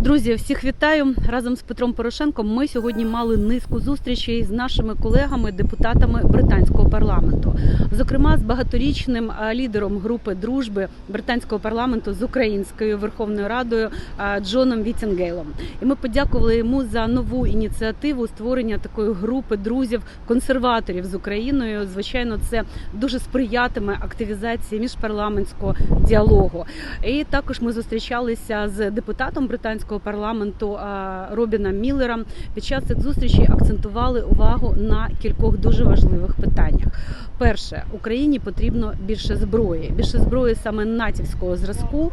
Друзі, всіх вітаю разом з Петром Порошенком. Ми сьогодні мали низку зустрічей з нашими колегами, депутатами британського парламенту, зокрема з багаторічним е, лідером групи дружби британського парламенту з Українською Верховною Радою е, Джоном Вітінгейлом. І ми подякували йому за нову ініціативу створення такої групи друзів консерваторів з Україною. Звичайно, це дуже сприятиме активізації міжпарламентського діалогу. І також ми зустрічалися з депутатом британського парламенту а, Робіном Міллером. Під час цих зустрічей акцентували увагу на кількох дуже важливих питаннях. Перше, Україні потрібно більше зброї, більше зброї саме натівського зразку,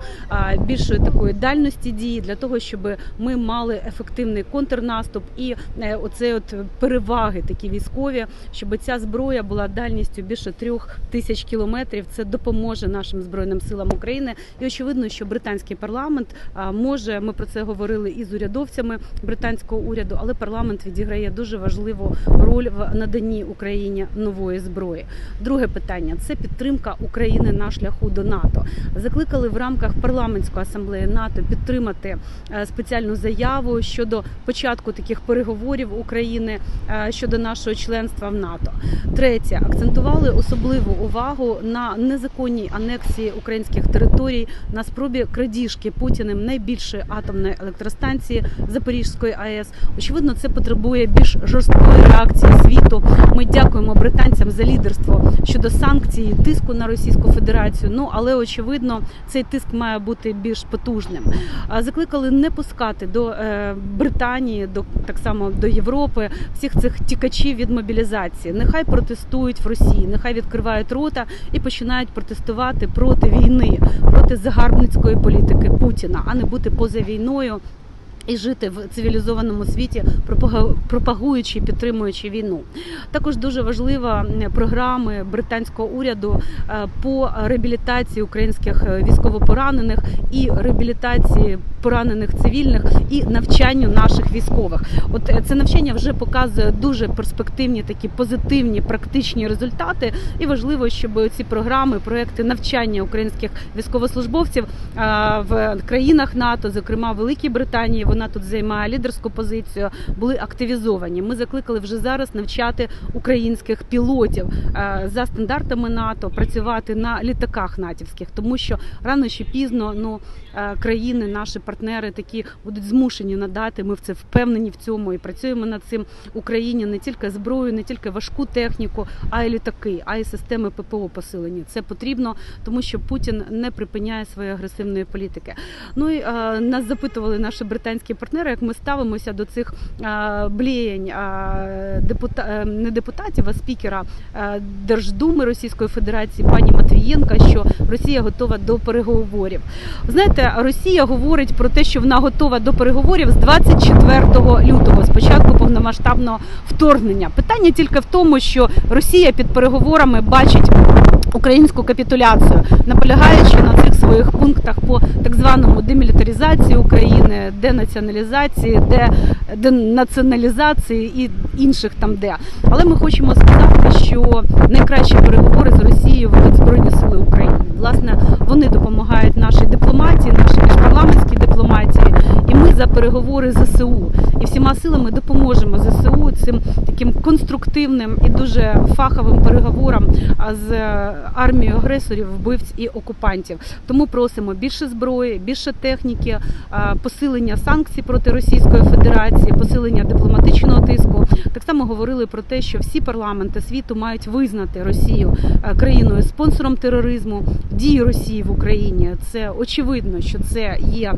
більшої такої дальності дії для того, щоб ми мали ефективний контрнаступ і е, оце от переваги такі військові, щоб ця зброя була дальністю більше трьох тисяч кілометрів. Це допоможе нашим збройним силам України. І очевидно, що британський парламент може. Ми про це говорили і з урядовцями британського уряду, але парламент відіграє дуже важливу роль в наданні Україні нової зброї. Друге питання це підтримка України на шляху до НАТО. Закликали в рамках парламентської асамблеї НАТО підтримати е, спеціальну заяву щодо початку таких переговорів України е, щодо нашого членства в НАТО. Третє акцентували особливу увагу на незаконній анексії українських територій, на спробі крадіжки Путіним найбільшої атомної електростанції Запорізької АЕС. Очевидно, це потребує більш жорсткої реакції світу. Ми дякуємо британцям за лідерство щодо санкцій, тиску на Російську Федерацію. Ну але очевидно, цей тиск має бути більш потужним. Закликали не пускати до е, Британії, до так само до Європи всіх цих тікачів від мобілізації. Нехай протестують в Росії, нехай відкривають рота і починають протестувати проти війни, проти загарбницької політики Путіна, а не бути поза війною. よ І жити в цивілізованому світі, пропагуючи і підтримуючи війну. Також дуже важлива програми британського уряду е, по реабілітації українських е, військовополонених і реабілітації поранених цивільних і навчанню наших військових. От е, це навчання вже показує дуже перспективні, такі позитивні, практичні результати. І важливо, щоб ці програми, проекти навчання українських військовослужбовців е, в країнах НАТО, зокрема Великій Британії, вона тут займає лідерську позицію, були активізовані. Ми закликали вже зараз навчати українських пілотів е, за стандартами НАТО, працювати на літаках натівських, тому що рано чи пізно ну е, країни, наші партнери такі будуть змушені надати. Ми в це впевнені в цьому і працюємо над цим Україні не тільки зброю, не тільки важку техніку, а й літаки, а й системи ППО посилені. Це потрібно, тому що Путін не припиняє своєї агресивної політики. Ну і е, нас запитували наші британські партнери, як ми ставимося до цих е, бліянь е, депута, е, не депутатів, а спікера Держдуми Російської Федерації пані Матвієнка, що Росія готова до переговорів. Знаєте, Росія говорить про те, що вона готова до переговорів з 24 лютого, з початку повномасштабного вторгнення. Питання тільки в тому, що Росія під переговорами бачить українську капітуляцію, наполягаючи своїх пунктах по так званому демілітаризації України, денаціоналізації, де денаціоналізації і інших там де. Але ми хочемо сказати, що найкращі переговори з Росією ведуть Збройні Сили України. Власне, вони допомагають нашій дипломатії, нашій міжпарламентській дипломатії, і ми за переговори з ЗСУ. І всіма силами допоможемо ЗСУ цим таким конструктивним і дуже фаховим переговорам з е, армією агресорів, вбивць і окупантів. Тому просимо більше зброї, більше техніки, посилення санкцій проти Російської Федерації, посилення дипломатичного тиску. Так само говорили про те, що всі парламенти світу мають визнати Росію е, країною спонсором тероризму, дії Росії в Україні. Це очевидно, що це є.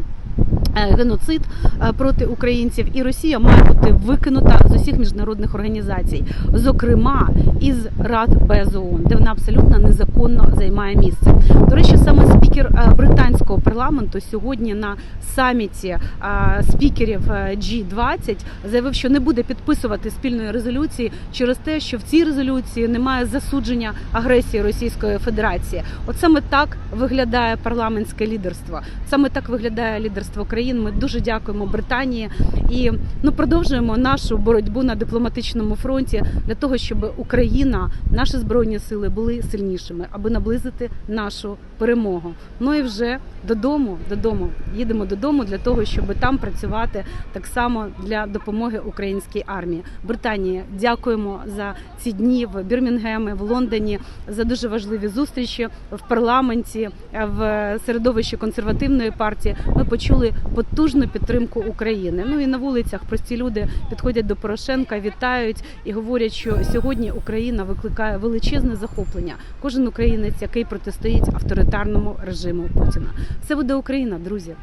Е, Геноцид е, проти українців, і Росія має бути викинута з усіх міжнародних організацій, зокрема із Рад без ООН, де вона абсолютно незаконно займає місце. До речі, саме спікер е, британського парламенту сьогодні на саміті спікерів е, G20 заявив, що не буде підписувати спільної резолюції через те, що в цій резолюції немає засудження агресії Російської Федерації. От саме так виглядає парламентське лідерство. Саме так виглядає лідерство країн країн. Ми дуже дякуємо Британії і ну продовжуємо нашу боротьбу на дипломатичному фронті для того, щоб Україна, наші збройні сили були сильнішими, аби наблизити нашу перемогу. Ну і вже додому, додому їдемо додому для того, щоб там працювати так само для допомоги українській армії. Британії дякуємо за ці дні в Бірмінгемі, в Лондоні за дуже важливі зустрічі в парламенті, в середовищі консервативної партії. Ми почули потужну підтримку України. Ну і на вулицях прості люди підходять до Порошенка, вітають і говорять, що сьогодні Україна викликає величезне захоплення. Кожен українець, який протистоїть авторитарному режиму Путіна. Це буде Україна, друзі.